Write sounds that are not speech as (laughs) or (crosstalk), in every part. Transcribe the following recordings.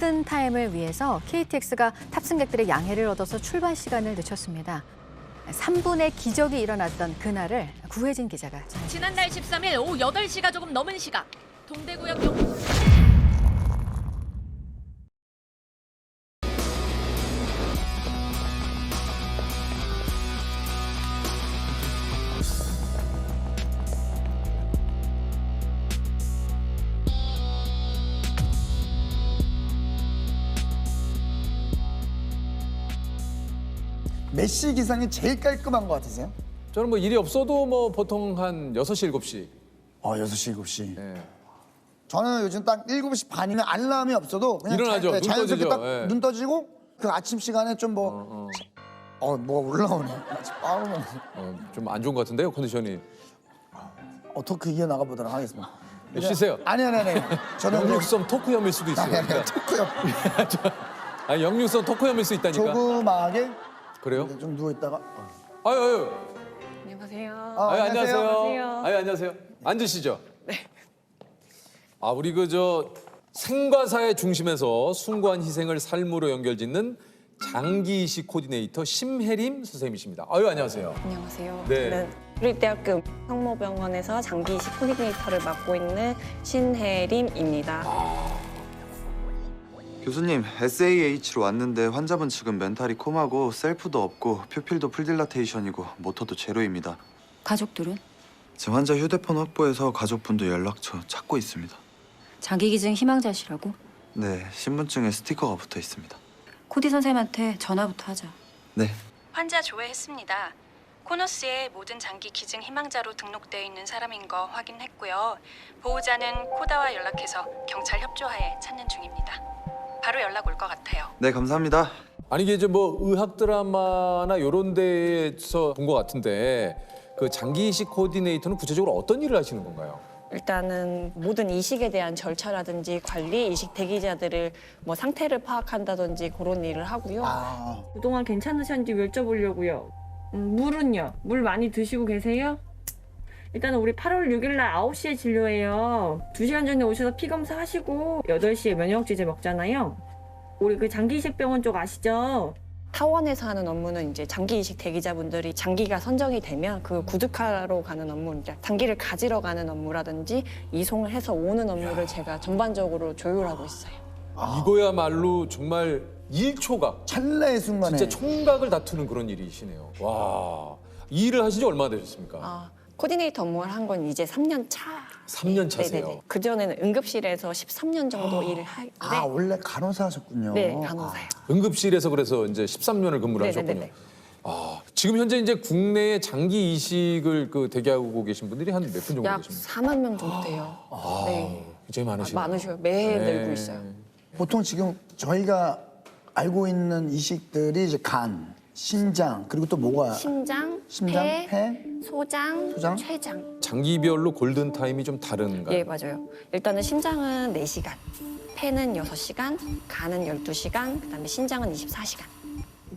골든 타임을 위해서 KTX가 탑승객들의 양해를 얻어서 출발 시간을 늦췄습니다. 3분의 기적이 일어났던 그날을 구혜진 기자가 전해주습니다. 지난달 13일 오후 8시가 조금 넘은 시각 동대구역 영... 메시 기상이 제일 깔끔한 것 같으세요? 저는 뭐 일이 없어도 뭐 보통 한 6시, 7시. 어, 6시, 7시. 예. 저는 요즘 딱 7시 반이면 알람이 없어도 그냥 일어나죠. 자, 눈 자연스럽게 떠지죠. 딱 예. 눈 떠지고 그 아침 시간에 좀 뭐 어, 뭐가 올라오네. 마치 빵을 먹는. 어, 좀 안 좋은 것 같은데요, 컨디션이. 어, 토크 이어 나가 보도록 하겠습니다. 네, 쉬세요. 아니 아니 아니. 저는 (laughs) 영육성 토크염일 수도 있어요. 아니 그러니까. 토크요. (laughs) 아니, 영육성 토크염일 수 있다니까. 조그마하게 그래요? 좀 누워 있다가 어. 아유, 아유. 안녕하세요. 아, 아유, 안녕하세요. 안녕하세요. 아유, 안녕하세요. 앉으시죠. 네. 아, 우리 그 저 생과사의 중심에서 숭고한 희생을 삶으로 연결짓는 장기 이식 코디네이터 심혜림 선생님이십니다. 아유, 안녕하세요. 안녕하세요. 네. 저는 국립대학교 성모병원에서 장기 이식 코디네이터를 맡고 있는 신혜림입니다. 교수님, SAH로 왔는데 환자분 지금 멘탈이 콤하고 셀프도 없고 퓨필도 풀딜라테이션이고 모터도 제로입니다. 가족들은 지금 환자 휴대폰 확보해서 가족분도 연락처 찾고 있습니다. 장기기증 희망자시라고 네, 신분증에 스티커가 붙어 있습니다. 코디 선생님한테 전화부터 하자. 네, 환자 조회했습니다. 코너스에 모든 장기 기증 희망자로 등록되어 있는 사람인 거 확인했고요. 보호자는 코다와 연락해서 경찰 협조하에 찾는 중입니다. 바로 연락 올 것 같아요. 네 감사합니다. 아니 이게 이제 뭐 의학 드라마나 이런 데서 본 것 같은데 그 장기 이식 코디네이터는 구체적으로 어떤 일을 하시는 건가요? 일단은 모든 이식에 대한 절차라든지 관리, 이식 대기자들을 뭐 상태를 파악한다든지 그런 일을 하고요. 아, 그동안 괜찮으셨는지 여쭤보려고요. 음, 물은요? 물 많이 드시고 계세요? 일단은 우리 8월 6일 날 9시에 진료해요. 2시간 전에 오셔서 피 검사 하시고 8시에 면역지제 먹잖아요. 우리 그 장기이식 병원 쪽 아시죠? 타원에서 하는 업무는 이제 장기 이식 대기자분들이 장기가 선정이 되면 그 구득하러 가는 업무, 이제 장기를 가지러 가는 업무라든지 이송을 해서 오는 업무를 제가 전반적으로 조율하고 있어요. 이거야말로 정말 일초각 찰나의 순간에 진짜 총각을 다투는 그런 일이시네요. 와, 이 일을 하신 지 얼마나 되셨습니까? 아, 코디네이터 업무를 한 건 이제 3년 차. 3년 차세요. 그 전에는 응급실에서 13년 정도 일을 하는데 아, 원래 간호사 하셨군요. 네, 간호사요. 응급실에서 그래서 이제 13년을 근무를 하셨군요. 아, 지금 현재 이제 국내에 장기 이식을 그 대기하고 계신 분들이 한 몇 분 정도 약 계십니까? 4만 명 정도 돼요. 아, 네. 굉장히 많으시네요. 많으셔요. 매해 네. 늘고 있어요. 보통 지금 저희가 알고 있는 이식들이 이제 간, 심장, 그리고 또 뭐가 심장, 심장, 폐, 폐, 소장, 소장? 췌장. 장기별로 골든 타임이 좀 다른가요? 예, 맞아요. 일단은 심장은 4시간, 폐는 6시간, 간은 12시간, 그다음에 신장은 24시간.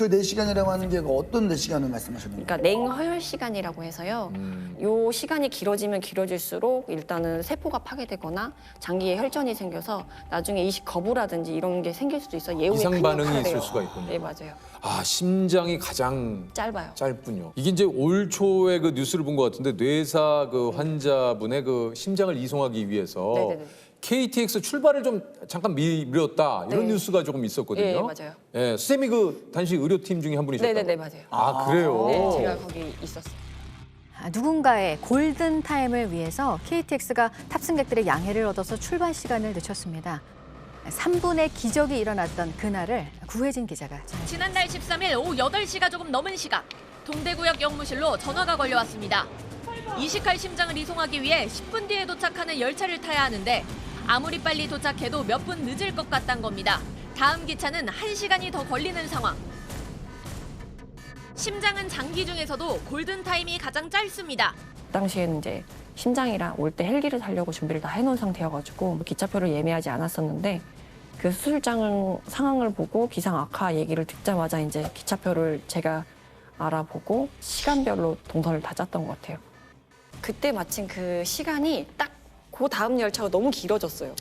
그 4시간이라고 하는 게 어떤 4시간을 말씀하시는 거예요? 그러니까 냉허혈 시간이라고 해서요. 음. 요 시간이 길어지면 길어질수록 일단은 세포가 파괴되거나 장기에 혈전이 생겨서 나중에 이식 거부라든지 이런 게 생길 수도 있어 예후에 이상 큰 반응이 역할을 있을 해요. 수가 있군요. 네 맞아요. 아, 심장이 가장 짧아요. 짧군요. 이게 이제 올 초에 그 뉴스를 본 것 같은데 뇌사 그 환자분의 그 심장을 이송하기 위해서 네네네. KTX 출발을 좀 잠깐 미뤘다 이런 네. 뉴스가 조금 있었거든요. 예, 맞아요. 예, 수쌤이 그 단식 의료팀 중에 한 분이셨다고. 네네네 맞아요. 아, 그래요. 네 제가 거기 있었어요. 아, 누군가의 골든 타임을 위해서 KTX가 탑승객들의 양해를 얻어서 출발 시간을 늦췄습니다. 3분의 기적이 일어났던 그날을 구혜진 기자가. 지난달 13일 오후 8시가 조금 넘은 시각 동대구역 영무실로 전화가 걸려왔습니다. 이식할 심장을 이송하기 위해 10분 뒤에 도착하는 열차를 타야 하는데 아무리 빨리 도착해도 몇 분 늦을 것 같단 겁니다. 다음 기차는 1시간이 더 걸리는 상황. 심장은 장기 중에서도 골든타임이 가장 짧습니다. 당시에는 이제 심장이랑 올 때 헬기를 타려고 준비를 다 해놓은 상태여가지고 뭐 기차표를 예매하지 않았었는데 그 수술장 상황을 보고 기상 악화 얘기를 듣자마자 이제 기차표를 제가 알아보고 시간별로 동선을 다 짰던 것 같아요. 그때 마침 그 시간이 딱 그 다음 열차가 너무 길어졌어요.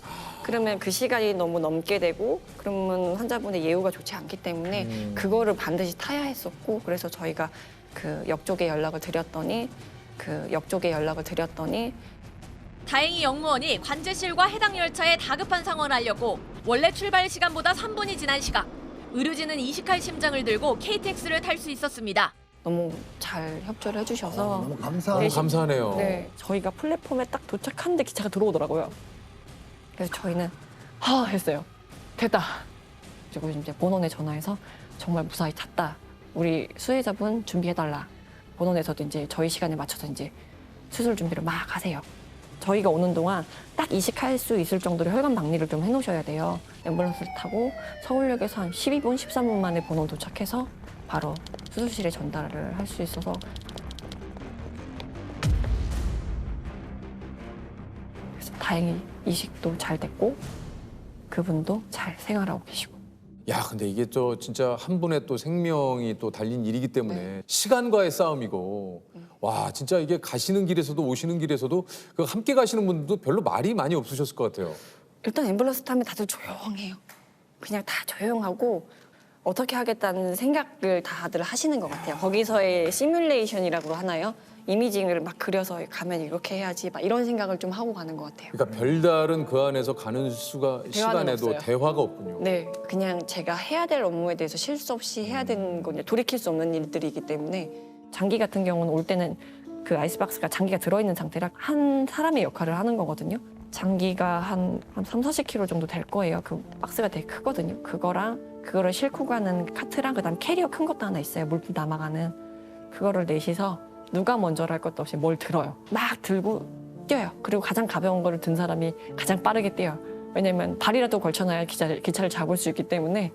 그러면 그 시간이 너무 넘게 되고 그러면 환자분의 예후가 좋지 않기 때문에 음. 그거를 반드시 타야 했었고 그래서 저희가 그 역쪽에 연락을 드렸더니 그 역쪽에 연락을 드렸더니 다행히 영무원이 관제실과 해당 열차에 다급한 상황을 알렸고 원래 출발 시간보다 3분이 지난 시각 의료진은 이식할 심장을 들고 KTX를 탈 수 있었습니다. 너무 잘 협조를 해주셔서 너무 감사. 너무 대신- 감사하네요. 네, 저희가 플랫폼에 딱 도착하는데 기차가 들어오더라고요. 그래서 저희는 하 했어요. 됐다. 그리고 이제 본원에 전화해서 정말 무사히 탔다. 우리 수혜자분 준비해달라. 본원에서도 이제 저희 시간에 맞춰서 이제 수술 준비를 막 하세요. 저희가 오는 동안 딱 이식할 수 있을 정도로 혈관 박리를 좀 해놓으셔야 돼요. 앰뷸런스를 타고 서울역에서 한 12분, 13분 만에 본원 도착해서 바로 수술실에 전달을 할 수 있어서 그래서 다행히 이식도 잘 됐고 그분도 잘 생활하고 계시고 야, 근데 이게 또 진짜 한 분의 또 생명이 또 달린 일이기 때문에 네. 시간과의 싸움이고 와, 진짜 이게 가시는 길에서도 오시는 길에서도 그 함께 가시는 분들도 별로 말이 많이 없으셨을 것 같아요. 일단 앰뷸런스 타면 다들 조용해요. 그냥 다 조용하고 어떻게 하겠다는 생각을 다들 하시는 것 같아요. 거기서의 시뮬레이션이라고 하나요? 이미징을 막 그려서 가면 이렇게 해야지 막 이런 생각을 좀 하고 가는 것 같아요. 그러니까 별다른 그 안에서 가는 수가 시간에도 없어요. 대화가 없군요. 네, 그냥 제가 해야 될 업무에 대해서 실수 없이 해야 되는 건 돌이킬 수 없는 일들이기 때문에 장기 같은 경우는 올 때는 그 아이스박스가 장기가 들어있는 상태라 한 사람의 역할을 하는 거거든요. 장기가 한, 한 3, 40kg 정도 될 거예요. 그 박스가 되게 크거든요. 그거랑 그거를 싣고 가는 카트랑 그다음 캐리어 큰 것도 하나 있어요. 물품 담아가는 그거를 넷이서 누가 먼저를 할 것도 없이 뭘 들어요. 막 들고 뛰어요. 그리고 가장 가벼운 거를 든 사람이 가장 빠르게 뛰어요. 왜냐면 다리라도 걸쳐놔야 기차를, 기차를 잡을 수 있기 때문에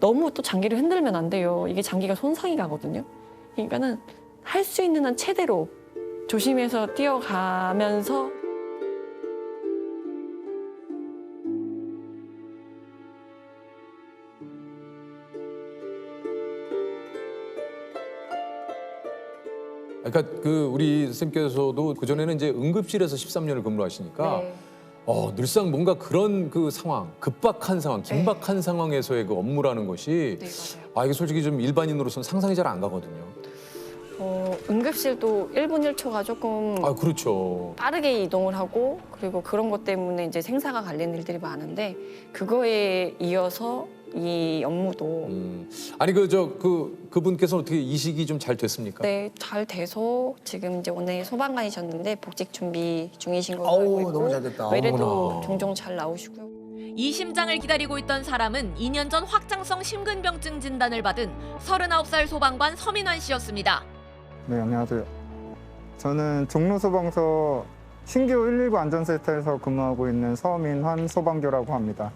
너무 또 장기를 흔들면 안 돼요. 이게 장기가 손상이 가거든요. 그러니까는 할 수 있는 한 최대로 조심해서 뛰어가면서 그러니까 그 우리 선생님께서도 그 전에는 이제 응급실에서 13년을 근무하시니까 네. 어, 늘상 뭔가 그런 그 상황, 급박한 상황, 긴박한 상황에서의 그 업무라는 것이 네, 맞아요. 아 이게 솔직히 좀 일반인으로서는 상상이 잘 안 가거든요. 어, 응급실도 1분 1초가 조금 아 그렇죠. 빠르게 이동을 하고 그리고 그런 것 때문에 이제 생사가 갈리는 일들이 많은데 그거에 이어서 이 업무도 음. 아니 그 저 그 그분께서 어떻게 이식이 좀 잘 됐습니까? 네, 잘 돼서 지금 이제 오늘 소방관이셨는데 복직 준비 중이신 걸로 알고 있고 너무 잘 됐다. 외래도 어머나. 종종 잘 나오시고요. 이 심장을 기다리고 있던 사람은 2년 전 확장성 심근병증 진단을 받은 39살 소방관 서민환 씨였습니다. 네, 안녕하세요. 저는 종로소방서 신규 119 안전센터에서 근무하고 있는 서민환 소방교라고 합니다.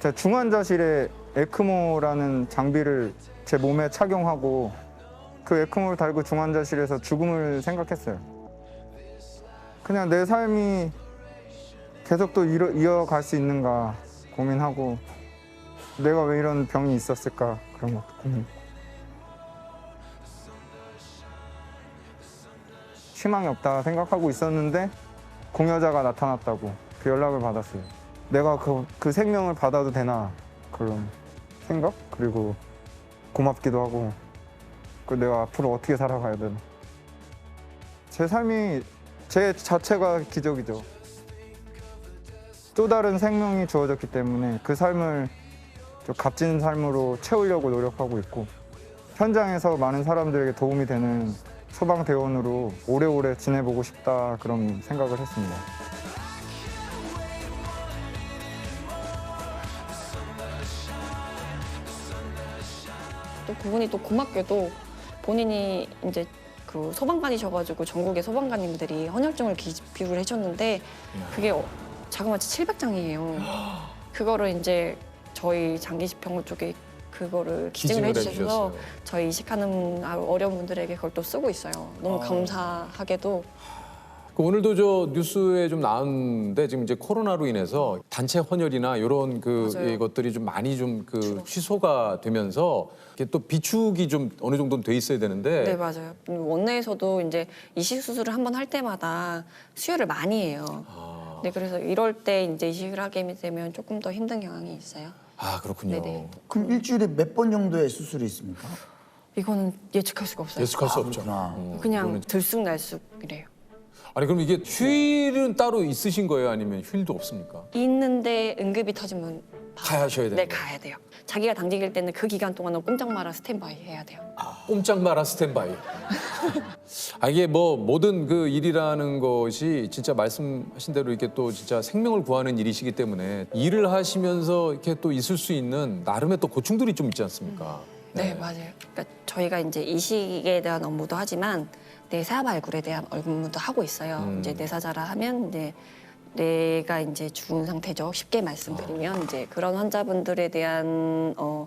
제 중환자실에 에크모라는 장비를 제 몸에 착용하고 그 에크모를 달고 중환자실에서 죽음을 생각했어요. 그냥 내 삶이 계속 또 이어, 이어갈 수 있는가 고민하고 내가 왜 이런 병이 있었을까 그런 것도 고민. 희망이 없다 생각하고 있었는데 공여자가 나타났다고 그 연락을 받았어요. 내가 그, 그 생명을 받아도 되나 그런 생각 그리고 고맙기도 하고 그 내가 앞으로 어떻게 살아가야 되나 제 삶이 제 자체가 기적이죠. 또 다른 생명이 주어졌기 때문에 그 삶을 좀 값진 삶으로 채우려고 노력하고 있고 현장에서 많은 사람들에게 도움이 되는 소방대원으로 오래오래 지내보고 싶다 그런 생각을 했습니다. 그분이 또 고맙게도 본인이 이제 그 소방관이셔가지고 전국의 소방관님들이 헌혈증을 기부를 해줬는데 그게 어, 자그마치 700장이에요. 그거를 이제 저희 장기집병원 쪽에 그거를 기증을 기증을 해주셔서 해주셨어요. 저희 이식하는 아주 어려운 분들에게 그걸 또 쓰고 있어요. 너무 아. 감사하게도 그 오늘도 저 뉴스에 좀 나왔는데 지금 이제 코로나로 인해서 단체 헌혈이나 이런 그 맞아요. 것들이 좀 많이 좀그 줄었어요. 취소가 되면서 이게 또 비축이 좀 어느 정도는 돼 있어야 되는데 네 맞아요. 원내에서도 이제 이식 수술을 한 번 할 때마다 수혈을 많이 해요. 아, 네, 그래서 이럴 때 이제 이식을 하게 되면 조금 더 힘든 경향이 있어요. 아 그렇군요. 네네. 그럼 일주일에 몇 번 정도의 수술이 있습니까? 이거는 예측할 수가 없어요. 예측할 수 없죠. 그렇구나. 어, 그냥 그거는- 들쑥날쑥이래요. 아니 그럼 이게 휴일은 따로 있으신 거예요? 아니면 휴일도 없습니까? 있는데 응급이 터지면 바로 가셔야 되는 네? 가야 돼요. 자기가 당직일 때는 그 기간 동안은 꼼짝 마라 스탠바이 해야 돼요. 꼼짝 마라 스탠바이. (laughs) 아 이게 뭐 모든 그 일이라는 것이 진짜 말씀하신 대로 이렇게 또 진짜 생명을 구하는 일이시기 때문에 일을 하시면서 이렇게 또 있을 수 있는 나름의 또 고충들이 좀 있지 않습니까? 네, 맞아요. 그러니까 저희가 이제 이식에 대한 업무도 하지만 내사 발굴에 대한 업무도 하고 있어요. 음. 이제 내사자라 하면 이제 뇌가 이제 죽은 상태죠. 쉽게 말씀드리면 이제 그런 환자분들에 대한 어,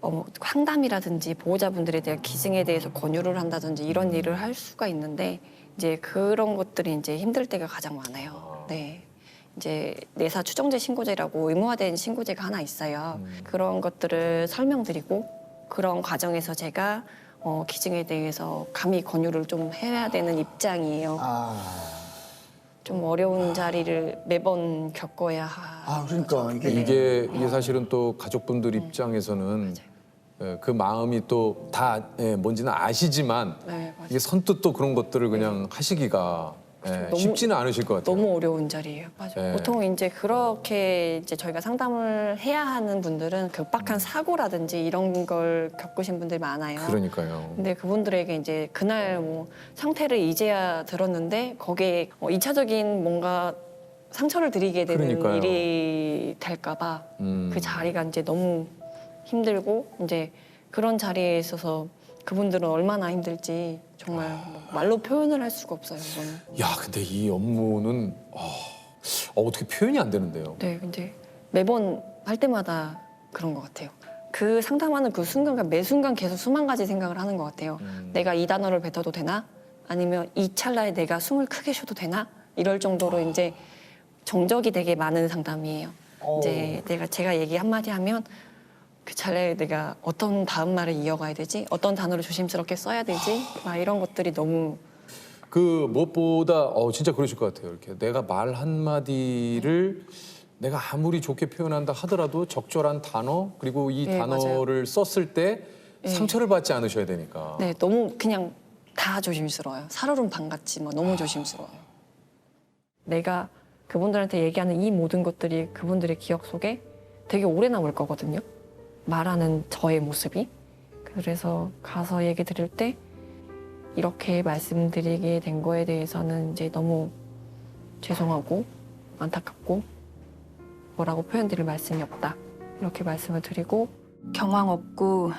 어, 뭐 상담이라든지 보호자분들에 대한 기증에 대해서 권유를 한다든지 이런 일을 할 수가 있는데 이제 그런 것들이 이제 힘들 때가 가장 많아요. 네. 이제 내사 추정제 신고제라고 의무화된 신고제가 하나 있어요. 그런 것들을 설명드리고 그런 과정에서 제가 어, 기증에 대해서 감히 권유를 좀 해야 되는 입장이에요. 아, 좀 어려운 자리를 매번 겪어야 하. 아 그러니까 이게 이게 이게 사실은 또 가족분들 입장에서는 예, 그 마음이 또 다 뭔지는 아시지만 네, 맞아요. 이게 선뜻 또 그런 것들을 그냥 하시기가 예, 너무- 쉽지는 않으실 것 같아요. 너무 어려운 자리예요. 맞아요. 네. 보통 이제 그렇게 이제 저희가 상담을 해야 하는 분들은 급박한 사고라든지 이런 걸 겪으신 분들이 많아요. 그러니까요. 근데 그분들에게 이제 그날 뭐 상태를 이제야 들었는데 거기에 어, 2차적인 뭔가 상처를 드리게 되는 그러니까요. 일이 될까봐 음. 그 자리가 이제 너무 힘들고 이제 그런 자리에 있어서 그분들은 얼마나 힘들지 정말 뭐 말로 표현을 할 수가 없어요. 이거는. 야, 근데 이 업무는 어, 어, 어떻게 표현이 안 되는데요. 네, 근데 매번 할 때마다 그런 것 같아요. 그 상담하는 그 순간과 매 순간 계속 수만 가지 생각을 하는 것 같아요. 음. 내가 이 단어를 뱉어도 되나? 아니면 이 찰나에 내가 숨을 크게 쉬어도 되나? 이럴 정도로 이제 정적이 되게 많은 상담이에요. 이제 내가 제가 얘기 한마디 하면 그 찰나에 내가 어떤 다음 말을 이어가야 되지? 어떤 단어를 조심스럽게 써야 되지? 막 이런 것들이 너무 그 무엇보다 어 진짜 그러실 것 같아요. 이렇게 내가 말 한마디를 내가 아무리 좋게 표현한다 하더라도 적절한 단어 그리고 이 네, 단어를 썼을 때 네. 상처를 받지 않으셔야 되니까. 네, 너무 그냥 다 조심스러워요. 살얼음 반같이 뭐 너무 조심스러워요. 내가 그분들한테 얘기하는 이 모든 것들이 그분들의 기억 속에 되게 오래 남을 거거든요. 말하는 저의 모습이. 그래서 가서 얘기 드릴 때 이렇게 말씀드리게 된 거에 대해서는 이제 너무 죄송하고 안타깝고 뭐라고 표현드릴 말씀이 없다. 이렇게 말씀을 드리고 경황 없고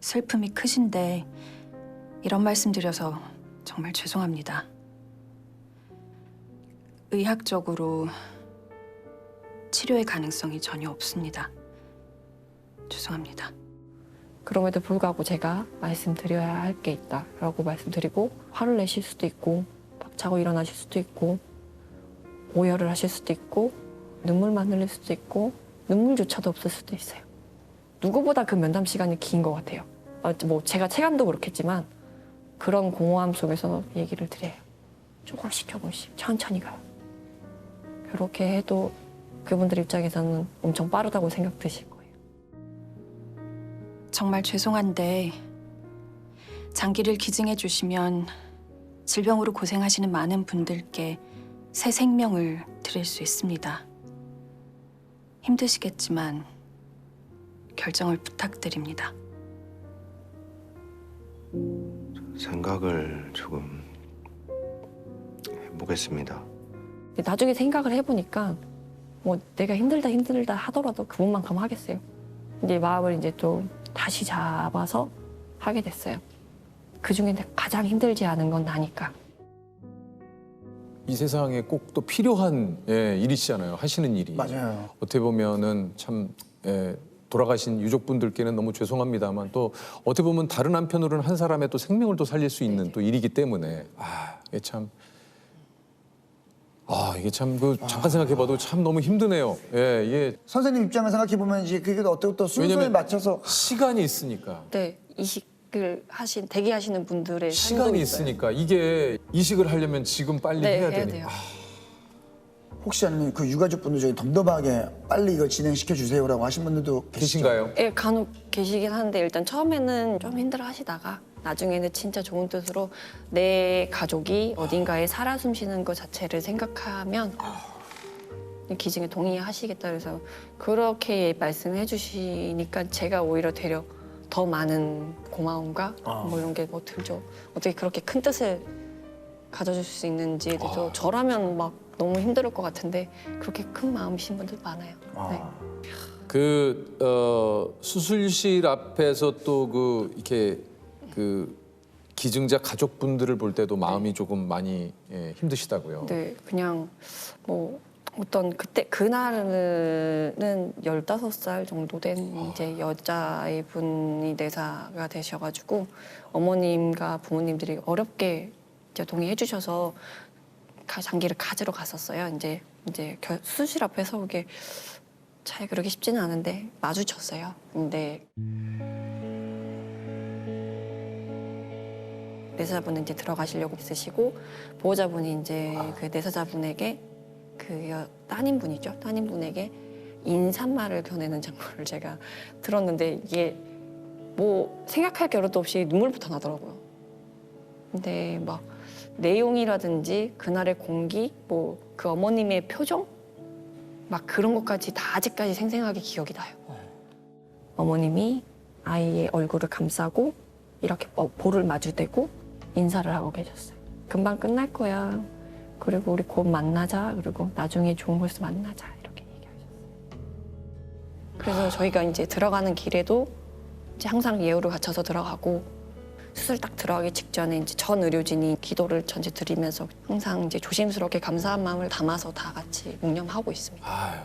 슬픔이 크신데 이런 말씀 드려서 정말 죄송합니다. 의학적으로 치료의 가능성이 전혀 없습니다. 죄송합니다. 그럼에도 불구하고 제가 말씀드려야 할 게 있다라고 말씀드리고 화를 내실 수도 있고 박차고 일어나실 수도 있고 오열을 하실 수도 있고 눈물만 흘릴 수도 있고 눈물조차도 없을 수도 있어요. 누구보다 그 면담 시간이 긴 것 같아요. 어, 뭐 제가 체감도 그렇겠지만 그런 공허함 속에서 얘기를 드려요. 조금씩 조금씩 천천히 가요. 그렇게 해도 그분들 입장에서는 엄청 빠르다고 생각 드실 거예요. 정말 죄송한데 장기를 기증해 주시면 질병으로 고생하시는 많은 분들께 새 생명을 드릴 수 있습니다. 힘드시겠지만 결정을 부탁드립니다. 생각을 조금 해보겠습니다. 나중에 생각을 해보니까 뭐 내가 힘들다 힘들다 하더라도 그분만큼 하겠어요. 이제 마음을 이제 좀 다시 잡아서 하게 됐어요. 그 중에 가장 힘들지 않은 건 나니까. 이 세상에 꼭 또 필요한 예, 일이시잖아요. 하시는 일이. 맞아요. 어떻게 보면은 참 예, 돌아가신 유족분들께는 너무 죄송합니다만 또 어떻게 보면 다른 한편으로는 한 사람의 또 생명을 또 살릴 수 있는 또 일이기 때문에 아 이게 참. 아 이게 참 그 잠깐 생각해봐도 참 너무 힘드네요. 예, 이게 선생님 입장을 생각해 보면 이제 그게 어떻게 또 순서에 왜냐면 맞춰서 시간이 있으니까. 네, 이식을 하신 대기하시는 분들의 삶도 시간이 있어요. 있으니까 이게 이식을 하려면 지금 빨리 네, 해야 해야 되니까. 돼요. 아, 혹시 아니면 그 유가족분들 중에 덤덤하게 빨리 이거 진행시켜 주세요라고 하신 분들도 계시죠? 계신가요? 예, 간혹 계시긴 하는데 일단 처음에는 좀 힘들어 하시다가 나중에는 진짜 좋은 뜻으로 내 가족이 어딘가에 살아 숨쉬는 것 자체를 생각하면 기증에 동의하시겠다 그래서 그렇게 말씀해 주시니까 제가 오히려 되려 더 많은 고마움과 뭐 이런 게 뭐 들죠. 어떻게 그렇게 큰 뜻을 가져줄 수 있는지에 대해서 저라면 막 너무 힘들 것 같은데 그렇게 큰 마음이신 분들 많아요. 네. 그 어, 수술실 앞에서 또 그 이렇게 그 기증자 가족분들을 볼 때도 마음이 조금 많이 예, 힘드시다고요. 네, 그냥 뭐 어떤 그때 그날은 15살 정도 된 이제 여자의 분이 내사가 되셔가지고 어머님과 부모님들이 어렵게 이제 동의해 주셔서 가- 장기를 가지러 갔었어요. 이제 이제 겨- 수술 앞에서 그게 잘 그러기 쉽지는 않은데 마주쳤어요. 근데 내사자분은 이제 들어가시려고 있으시고 보호자분이 이제 그 내사자분에게 그 여- 따님분이죠. 따님분에게 인사말을 전하는 장면을 제가 들었는데 이게 뭐 생각할 겨를도 없이 눈물부터 나더라고요. 근데 막 내용이라든지 그날의 공기, 뭐 그 어머님의 표정, 막 그런 것까지 다 아직까지 생생하게 기억이 나요. 어머님이 아이의 얼굴을 감싸고 이렇게 어, 볼을 마주대고 인사를 하고 계셨어요. 금방 끝날 거야. 그리고 우리 곧 만나자. 그리고 나중에 좋은 곳에서 만나자. 이렇게 얘기하셨어요. 그래서 저희가 이제 들어가는 길에도 이제 항상 예우를 갖춰서 들어가고 수술 딱 들어가기 직전에 이제 전 의료진이 기도를 전체 드리면서 항상 이제 조심스럽게 감사한 마음을 담아서 다 같이 묵념하고 있습니다. 아유,